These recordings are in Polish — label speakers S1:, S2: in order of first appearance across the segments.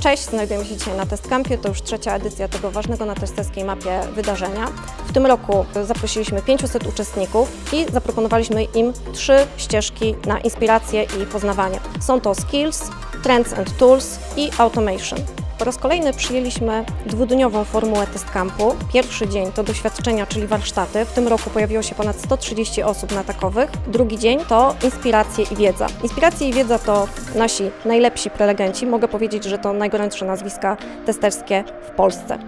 S1: Cześć, znajdujemy się dzisiaj na Testcampie. To już trzecia edycja tego ważnego na testerskiej mapie wydarzenia. W tym roku zaprosiliśmy 500 uczestników i zaproponowaliśmy im trzy ścieżki na inspirację i poznawanie. Są to Skills, Trends and Tools i Automation. Po raz kolejny przyjęliśmy dwudniową formułę testcampu. Pierwszy dzień to doświadczenia, czyli warsztaty. W tym roku pojawiło się ponad 130 osób na takowych. Drugi dzień to inspiracje i wiedza. Inspiracje i wiedza to nasi najlepsi prelegenci. Mogę powiedzieć, że to najgorętsze nazwiska testerskie w Polsce.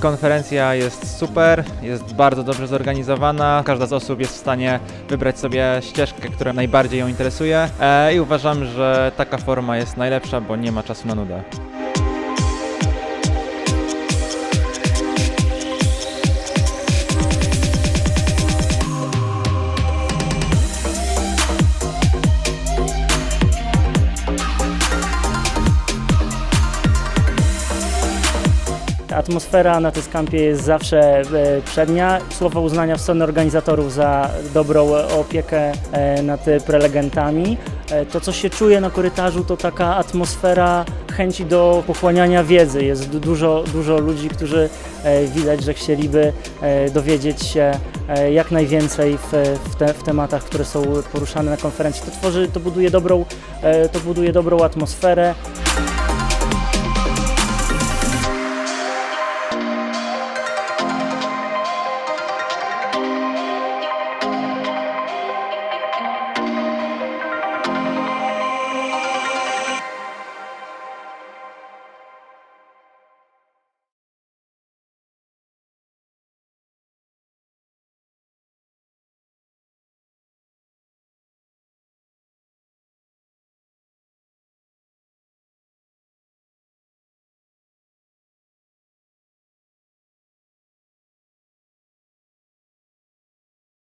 S2: Konferencja jest super, jest bardzo dobrze zorganizowana. Każda z osób jest w stanie wybrać sobie ścieżkę, która najbardziej ją interesuje e, i uważam, że taka forma jest najlepsza, bo nie ma czasu na nudę.
S3: Atmosfera na Tyskampie jest zawsze e, przednia. Słowo uznania w stronę organizatorów za dobrą opiekę e, nad prelegentami. E, To, co się czuje na korytarzu, to taka atmosfera chęci do pochłaniania wiedzy. Jest du- dużo, dużo ludzi, którzy widać, że chcieliby dowiedzieć się jak najwięcej w, w, te, w tematach, które są poruszane na konferencji. To tworzy, to buduje dobrą, to buduje dobrą atmosferę.